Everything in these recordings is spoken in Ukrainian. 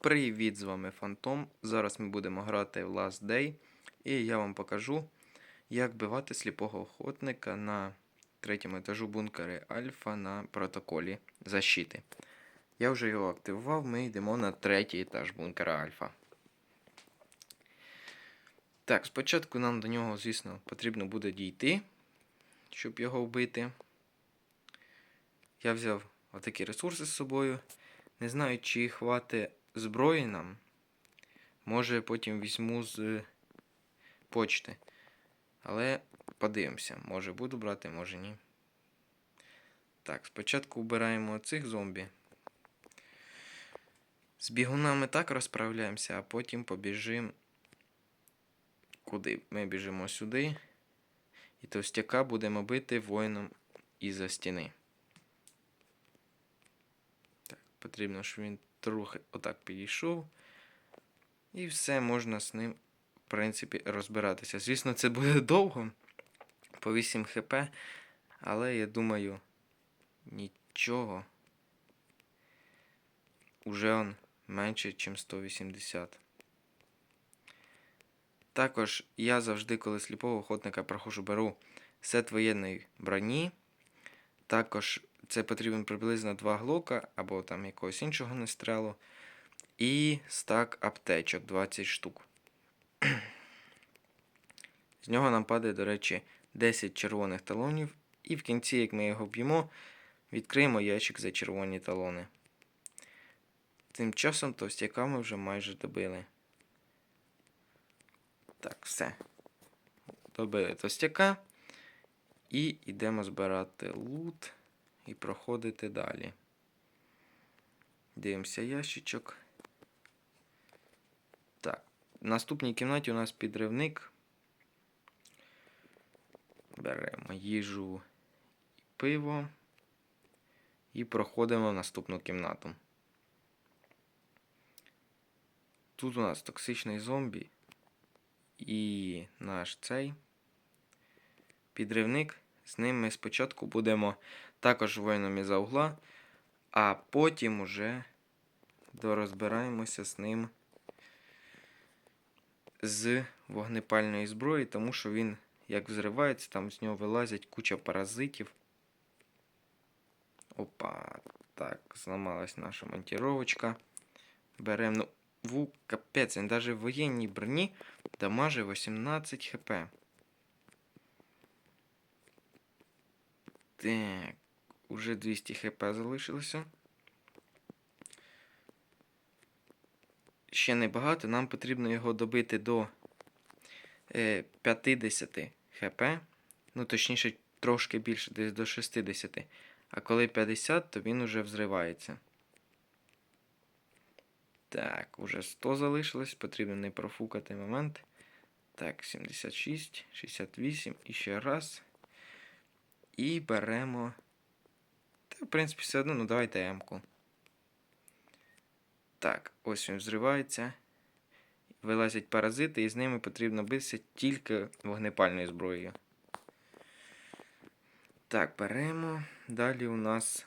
Привіт, з вами Фантом. Зараз ми будемо грати в Last Day, і я вам покажу, як вбивати сліпого охотника на третьому етажу бункери Альфа на протоколі защити. Я вже його активував, ми йдемо на третій етаж бункера Альфа. Так, спочатку нам до нього, звісно, потрібно буде дійти, щоб його вбити. Я взяв отакі ресурси з собою. Не знаю, чи хватить зброї нам. Може потім візьму з почти. Але подивимося, може буду брати, може ні. Так, спочатку вбираємо цих зомбі. З бігунами так розправляємося, а потім побіжимо. Куди? Ми біжимо сюди. І товстяка будемо бити воїном із-за стіни. Так, потрібно, щоб він трохи отак підійшов. І все можна з ним, в принципі, розбиратися. Звісно, це буде довго, по 8 хп, але я думаю, нічого. Уже он менше, ніж 180. Також я завжди, коли сліпого охотника проходжу, беру сет воєнної броні. Також це потрібен приблизно 2 глока або там якогось іншого настрелу. І стак аптечок 20 штук. З нього нам падає, до речі, 10 червоних талонів. І в кінці, як ми його б'ємо, відкриємо ящик за червоні талони. Тим часом товстяка ми вже майже добили. Так, все. Добили товстяка. І йдемо збирати лут і проходити далі. Дивимося ящичок. Так, в наступній кімнаті у нас підривник. Беремо їжу і пиво. І проходимо в наступну кімнату. Тут у нас токсичний зомбі. І наш цей підривник. З ним ми спочатку будемо також воїном із угла, а потім уже дорозбираємося з ним з вогнепальної зброї, тому що він, як взривається, там з нього вилазять куча паразитів. Опа, так, зламалась наша монтіровочка. Беремо. Ну, ву, капець, він навіть в воєнній броні дамаже 18 хп. Так, уже 200 хп залишилося. Ще небагато, нам потрібно його добити до е, 50 хп. Ну, точніше, трошки більше, десь до 60. А коли 50, то він уже взривається. Так, уже 100 залишилось, потрібно не профукати момент. Так, 76, 68 і ще раз. І беремо. Та, в принципі, все одно, ну давайте М-ку. Так, ось він взривається. Вилазять паразити, і з ними потрібно битися тільки вогнепальною зброєю. Так, беремо. Далі у нас.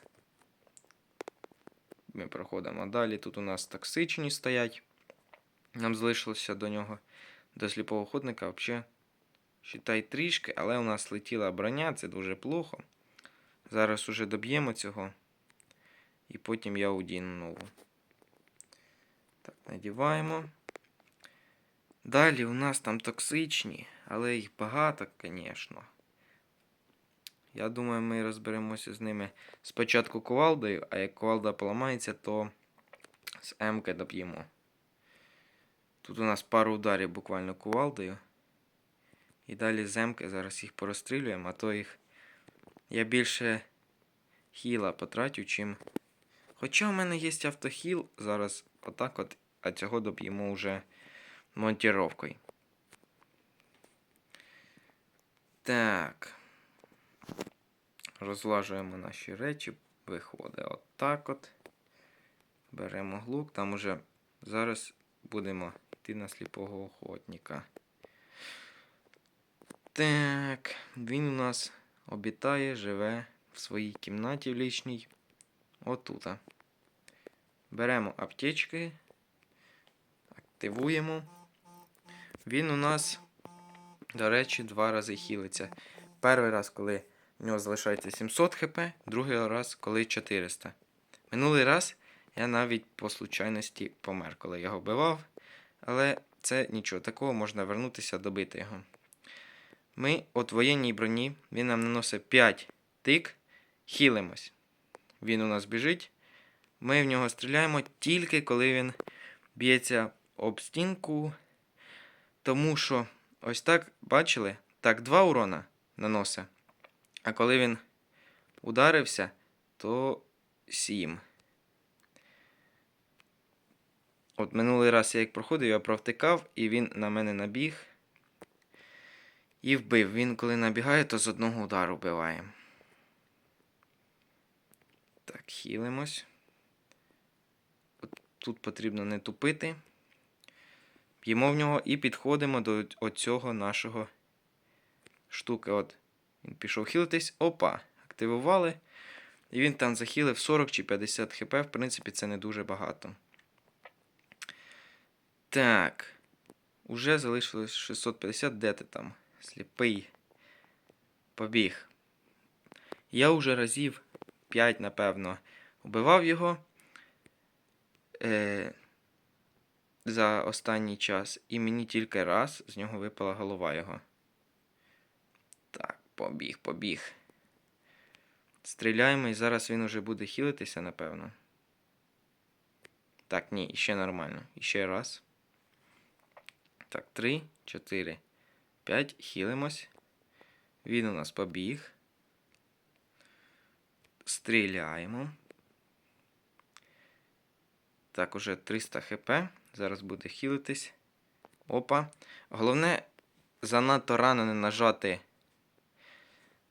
Ми проходимо далі. Тут у нас токсичні стоять. Нам залишилося до нього, до сліпого охотника, взагалі Считай трішки, але у нас летіла броня, це дуже плохо. Зараз уже доб'ємо цього. І потім я одіну нову. Так, надіваємо. Далі у нас там токсичні, але їх багато, звісно. Я думаю, ми розберемося з ними спочатку кувалдою, а як кувалда поламається, то з М-ки доб'ємо. Тут у нас пару ударів буквально кувалдою. І далі земки, зараз їх порозстрілюємо, а то їх я більше хіла потратю, чим. Хоча в мене є автохіл, зараз отак от, а цього доб'ємо вже монтіровкою. Так. Розлажуємо наші речі. Виходить отак от. Беремо глук, там уже зараз будемо йти на сліпого охотника. Так, він у нас обітає, живе в своїй кімнаті в лічній. Отут. Беремо аптечки активуємо. Він у нас, до речі, два рази хілиться. Перший раз, коли в нього залишається 700 хп, другий раз, коли 400. Минулий раз я навіть по случайності помер, коли його вбивав. Але це нічого, такого можна вернутися, добити його. Ми от воєнній броні, він нам наносить 5 тик, хілимось. Він у нас біжить. Ми в нього стріляємо тільки коли він б'ється об стінку. Тому що ось так, бачили? Так, 2 урона наносить. А коли він ударився, то 7. От минулий раз я як проходив, я провтикав, і він на мене набіг. І вбив. Він коли набігає, то з одного удару вбиває. Так, хілимось. Тут потрібно не тупити. Б'ємо в нього і підходимо до оцього нашого штуки. От він пішов хілитись. Опа! Активували. І він там захилив 40 чи 50 хп. В принципі, це не дуже багато. Так. Уже залишилось 650. Де ти там? Сліпий. Побіг. Я уже разів 5, напевно, вбивав його е, за останній час. І мені тільки раз з нього випала голова його. Так, побіг, побіг. Стріляємо, і зараз він уже буде хілитися, напевно. Так, ні, ще нормально. І ще раз. Так, 3, 4, 5. Хілимось. Він у нас побіг. Стріляємо. Так, уже 300 хп. Зараз буде хілитись. Опа. Головне, занадто рано не нажати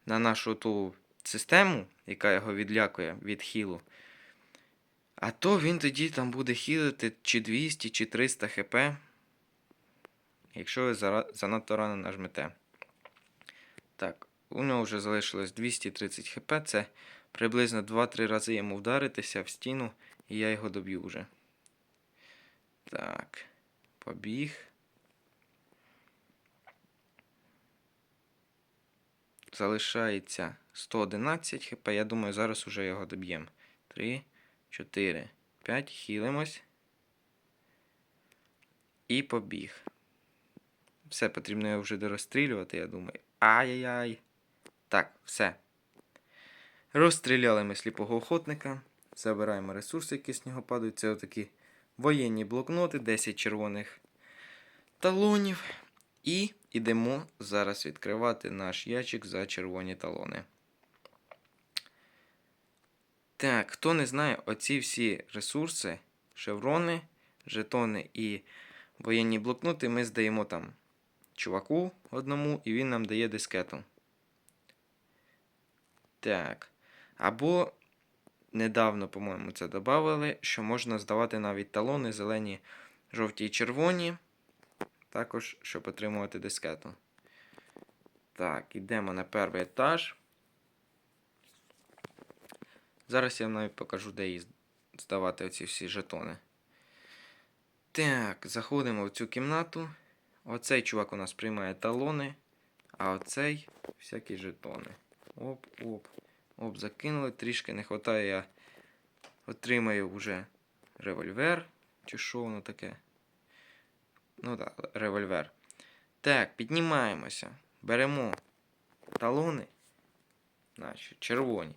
на нашу ту систему, яка його відлякує від хілу. А то він тоді там буде хілити чи 200, чи 300 хп. Якщо ви занадто рано нажмете. Так, у нього вже залишилось 230 хп. Це приблизно 2-3 рази йому вдаритися в стіну, і я його доб'ю вже. Так, побіг. Залишається 111 хп. Я думаю, зараз уже його доб'ємо. 3, 4, 5. Хілимось. І побіг. Все, потрібно його вже дорозстрілювати, я думаю. Ай-яй-яй. Так, все. Розстріляли ми сліпого охотника. Забираємо ресурси, які з нього падають. Це отакі воєнні блокноти, 10 червоних талонів. І йдемо зараз відкривати наш ящик за червоні талони. Так, хто не знає, оці всі ресурси, шеврони, жетони і воєнні блокноти ми здаємо там чуваку одному, і він нам дає дискету. Так. Або недавно, по-моєму, це додали, що можна здавати навіть талони зелені, жовті і червоні. Також, щоб отримувати дискету. Так, йдемо на перший етаж. Зараз я навіть покажу, де її здавати оці всі жетони. Так, заходимо в цю кімнату. Оцей чувак у нас приймає талони, а оцей всякі жетони. Оп, оп. Закинули. Трішки не вистачає, я отримаю вже револьвер. Чи що воно таке? Ну так, револьвер. Так, піднімаємося. Беремо талони. Наші червоні.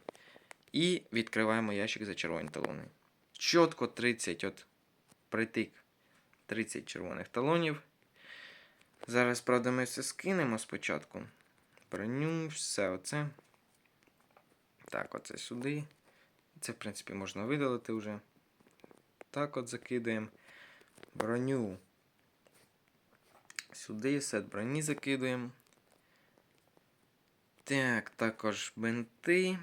І відкриваємо ящик за червоні талони. Чітко 30, от притик 30 червоних талонів. Зараз, правда, ми все скинемо спочатку. Броню, все оце. Так, оце сюди. Це, в принципі, можна видалити вже. Так от закидаємо. Броню. Сюди сет броні закидуємо. Так, також бинти.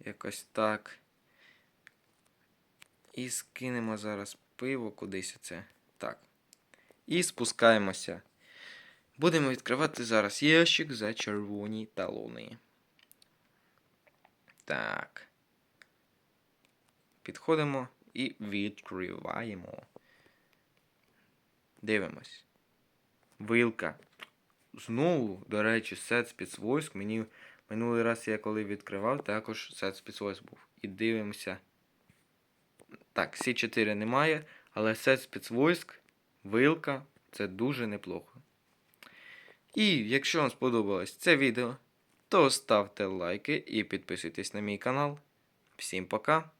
Якось так. І скинемо зараз пиво кудись оце. Так. І спускаємося. Будемо відкривати зараз ящик за червоні талони. Так. Підходимо і відкриваємо. Дивимось. Вилка. Знову, до речі, сет спецвойск. Мені минулий раз я коли відкривав, також сет спецвойск був. І дивимося. Так, Сі 4 немає, але сет спецвойск, вилка це дуже неплохо. І якщо вам сподобалось це відео, то ставте лайки і підписуйтесь на мій канал. Всім пока!